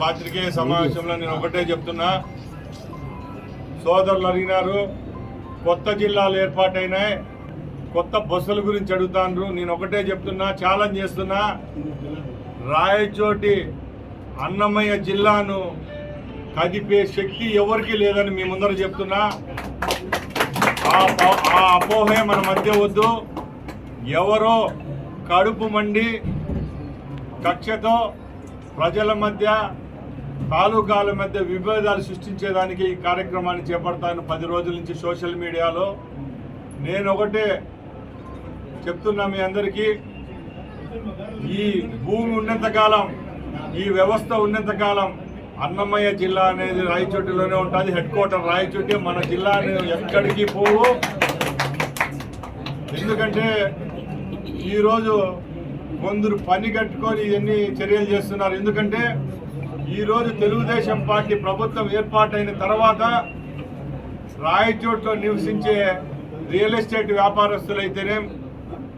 పాత్రికేయ సమావేశంలో నేను ఒకటే చెప్తున్నా. సోదరులు అడిగినారు కొత్త జిల్లాలు ఏర్పాటైనాయి కొత్త బస్సుల గురించి అడుగుతాండ్రు. నేను ఒకటే చెప్తున్నా ఛాలెంజ్ చేస్తున్నా. రాయచోటి అన్నమయ్య జిల్లాను కదిపే శక్తి ఎవరికి లేదని మీ ముందర చెప్తున్నా. ఆ ఆ అపోహే మన మధ్య వద్దు. ఎవరో కడుపు మండి కక్షతో ప్రజల మధ్య తాలూకాల మధ్య విభేదాలు సృష్టించేదానికి ఈ కార్యక్రమాన్ని చేపడతాను. పది రోజుల నుంచి సోషల్ మీడియాలో. నేను ఒకటే చెప్తున్నా మీ అందరికీ. ఈ భూమి ఉన్నంతకాలం ఈ వ్యవస్థ ఉన్నంతకాలం అన్నమయ్య జిల్లా అనేది రాయచోటిలోనే ఉంటుంది. హెడ్ క్వార్టర్ రాయచోటి మన జిల్లా అనేది ఎక్కడికి పోవు. ఎందుకంటే ఈరోజు కొందరు పని కట్టుకొని ఇవన్నీ చర్యలు చేస్తున్నారు. ఎందుకంటే ఈరోజు తెలుగుదేశం పార్టీ ప్రభుత్వం ఏర్పాటైన తర్వాత రాయచోట్లో నివసించే రియల్ ఎస్టేట్ వ్యాపారస్తులైతేనేం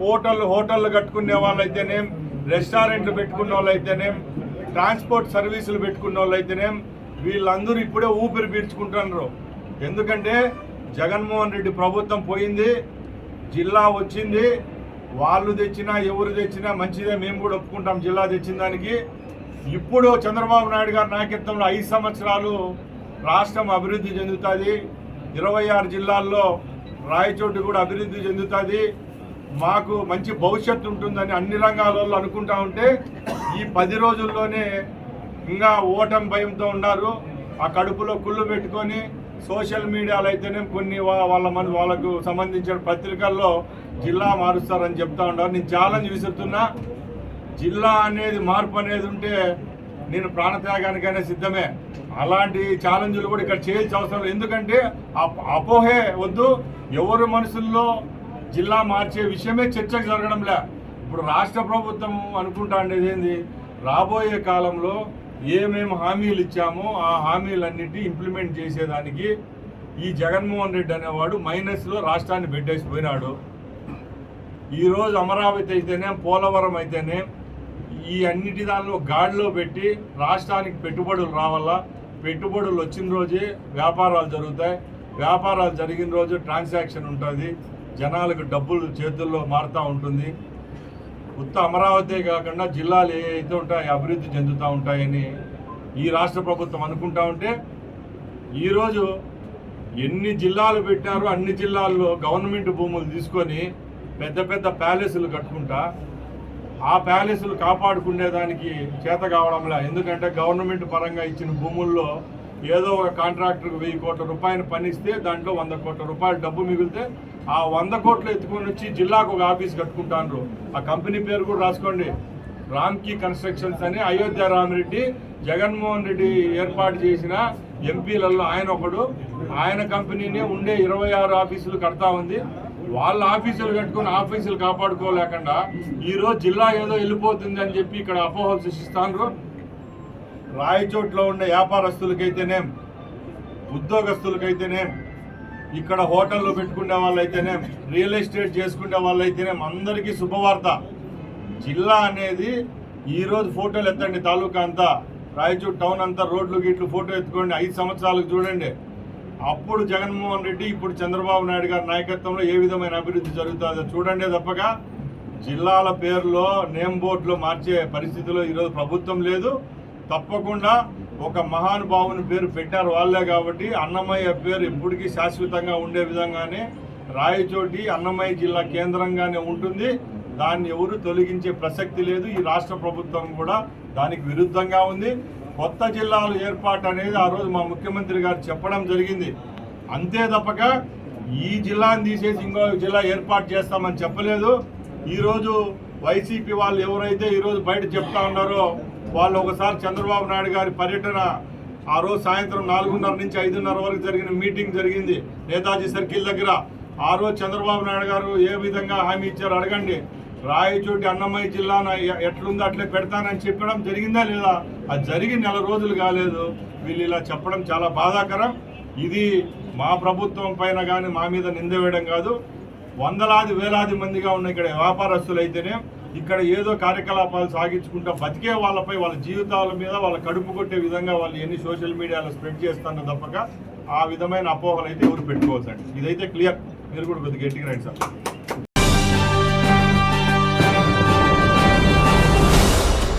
హోటల్ హోటళ్ళు కట్టుకునే వాళ్ళైతేనేం రెస్టారెంట్లు పెట్టుకున్న వాళ్ళైతేనేం ట్రాన్స్పోర్ట్ సర్వీసులు పెట్టుకున్న వాళ్ళైతేనేం వీళ్ళందరూ ఇప్పుడే ఊపిరి పీల్చుకుంటున్నారు. ఎందుకంటే జగన్మోహన్ రెడ్డి ప్రభుత్వం పోయింది జిల్లా వచ్చింది వాళ్ళు తెచ్చినా ఎవరు తెచ్చినా మంచిదే మేము కూడా ఒప్పుకుంటాం జిల్లా తెచ్చిన దానికి. ఇప్పుడు చంద్రబాబు నాయుడు గారి నాయకత్వంలో ఐదు సంవత్సరాలు రాష్ట్రం అభివృద్ధి చెందుతుంది. ఇరవై ఆరు జిల్లాల్లో రాయచోటు కూడా అభివృద్ధి చెందుతుంది. మాకు మంచి భవిష్యత్తు ఉంటుందని అన్ని రంగాలలో అనుకుంటా ఉంటే ఈ పది రోజుల్లోనే ఇంకా ఓటమి భయంతో ఉన్నారు. ఆ కడుపులో కుళ్ళు పెట్టుకొని సోషల్ మీడియాలో అయితేనే కొన్ని వాళ్ళ మన వాళ్ళకు సంబంధించిన పత్రికల్లో జిల్లా మారుస్తారని చెప్తా ఉన్నారు. నేను ఛాలెంజ్ విసురుతున్నా. జిల్లా అనేది మార్పు అనేది ఉంటే నేను ప్రాణత్యాగానికైనా సిద్ధమే. అలాంటి ఛాలెంజ్లు కూడా ఇక్కడ చేయాల్సిన అవసరం లేదు. ఎందుకంటే అపోహే వద్దు. ఎవరి మనసుల్లో జిల్లా మార్చే విషయమే చర్చకు జరగడంలే. ఇప్పుడు రాష్ట్ర ప్రభుత్వం అనుకుంటా ఉండేది ఏంది? రాబోయే కాలంలో ఏమేమి హామీలు ఇచ్చామో ఆ హామీలన్నిటి ఇంప్లిమెంట్ చేసేదానికి ఈ జగన్మోహన్ రెడ్డి అనేవాడు మైనస్లో రాష్ట్రాన్ని పెట్టేసి పోయినాడు. ఈరోజు అమరావతి అయితేనే పోలవరం అయితేనే ఈ అన్నిటి దానిలో గాడిలో పెట్టి రాష్ట్రానికి పెట్టుబడులు రావాలా పెట్టుబడులు వచ్చిన రోజే వ్యాపారాలు జరుగుతాయి. వ్యాపారాలు జరిగిన రోజు ట్రాన్సాక్షన్ ఉంటుంది. జనాలకు డబ్బులు చేతుల్లో మారుతూ ఉంటుంది. ఉత్త అమరావతి కాకుండా జిల్లాలు ఏవైతే అయితే ఉంటాయో అభివృద్ధి చెందుతూ ఉంటాయని ఈ రాష్ట్ర ప్రభుత్వం అనుకుంటా ఉంటే ఈరోజు ఎన్ని జిల్లాలు పెట్టారో అన్ని జిల్లాల్లో గవర్నమెంట్ భూములు తీసుకొని పెద్ద పెద్ద ప్యాలెస్లు కట్టుకుంటా ఆ ప్యాలెస్లు కాపాడుకునేదానికి చేత కావడంలా. ఎందుకంటే గవర్నమెంట్ పరంగా ఇచ్చిన భూముల్లో ఏదో ఒక కాంట్రాక్టర్కి వెయ్యి కోట్ల రూపాయలు పనిస్తే దాంట్లో వంద కోట్ల రూపాయలు డబ్బు మిగిలితే ఆ వంద కోట్లు ఎత్తుకొని వచ్చి జిల్లాకు ఒక ఆఫీస్ కట్టుకుంటాను ఆ కంపెనీ పేరు కూడా రాసుకోండి. రామ్కీ కన్స్ట్రక్షన్స్ అని అయోధ్య రామిరెడ్డి జగన్మోహన్ రెడ్డి ఏర్పాటు చేసిన ఎంపీలలో ఆయన ఒకడు. ఆయన కంపెనీనే ఉండే ఇరవై ఆరు ఆఫీసులు కడతా ఉంది. వాళ్ళ ఆఫీసులు కట్టుకుని ఆఫీసులు కాపాడుకోలేకుండా ఈరోజు జిల్లా ఏదో వెళ్ళిపోతుంది అని చెప్పి ఇక్కడ అపోహలు సృష్టిస్తాను రాయచోట్లో ఉండే వ్యాపారస్తులకైతేనేం ఉద్యోగస్తులకైతేనేం ఇక్కడ హోటల్లో పెట్టుకునే వాళ్ళైతేనేం రియల్ ఎస్టేట్ చేసుకునే వాళ్ళైతేనేం అందరికీ శుభవార్త. జిల్లా అనేది ఈరోజు ఫోటోలు ఎత్తండి తాలూకా అంతా. రాయచూట్ టౌన్ అంతా రోడ్లు గిట్లు ఫోటో ఎత్తుకోండి ఐదు సంవత్సరాలకు చూడండి. అప్పుడు జగన్మోహన్ రెడ్డి ఇప్పుడు చంద్రబాబు నాయుడు గారి నాయకత్వంలో ఏ విధమైన అభివృద్ధి జరుగుతుందో చూడండి తప్పక. జిల్లాల పేర్లో నేమ్ బోర్డులో మార్చే పరిస్థితిలో ఈరోజు ప్రభుత్వం లేదు. తప్పకుండా ఒక మహానుభావుని పేరు పెట్టారు వాళ్ళే కాబట్టి అన్నమయ్య పేరు ఎప్పటికీ శాశ్వతంగా ఉండే విధంగానే రాయచోటి అన్నమయ్య జిల్లా కేంద్రంగానే ఉంటుంది. దాన్ని ఎవరు తొలగించే ప్రసక్తి లేదు. ఈ రాష్ట్ర ప్రభుత్వం కూడా దానికి విరుద్ధంగా ఉంది. కొత్త జిల్లాలు ఏర్పాటు అనేది ఆ రోజు మా ముఖ్యమంత్రి గారు చెప్పడం జరిగింది. అంతే తప్పక ఈ జిల్లాని తీసేసి ఇంకో జిల్లా ఏర్పాటు చేస్తామని చెప్పలేదు. ఈరోజు వైసీపీ వాళ్ళు ఎవరైతే ఈరోజు బయట చెప్తా ఉన్నారో వాళ్ళు ఒకసారి చంద్రబాబు నాయుడు గారి పర్యటన ఆ రోజు సాయంత్రం నాలుగున్నర నుంచి ఐదున్నర వరకు జరిగిన మీటింగ్ జరిగింది నేతాజీ సర్కిల్ దగ్గర. ఆ రోజు చంద్రబాబు నాయుడు గారు ఏ విధంగా హామీ ఇచ్చారో అడగండి. రాయచోటి అన్నమయ్య జిల్లాన ఎట్లుందో అట్లే పెడతానని చెప్పడం జరిగిందా లేదా? అది జరిగి నెల రోజులు కాలేదు. వీళ్ళు ఇలా చెప్పడం చాలా బాధాకరం. ఇది మా ప్రభుత్వం పైన కానీ మా మీద నింద వేయడం కాదు. వందలాది వేలాది మందిగా ఉన్న ఇక్కడ వ్యాపారస్తులు అయితేనే ఇక్కడ ఏదో కార్యకలాపాలు సాగించుకుంటా బతికే వాళ్ళపై వాళ్ళ జీవితాల మీద వాళ్ళ కడుపు కొట్టే విధంగా వాళ్ళు ఎన్ని సోషల్ మీడియాలో స్ప్రెడ్ చేస్తున్నా తప్పక ఆ విధమైన అపోహలు అయితే ఎవరు పెట్టుకోవద్దండి. ఇదైతే క్లియర్. మీరు కూడా కొద్దిగా గట్టిగా రండి సార్.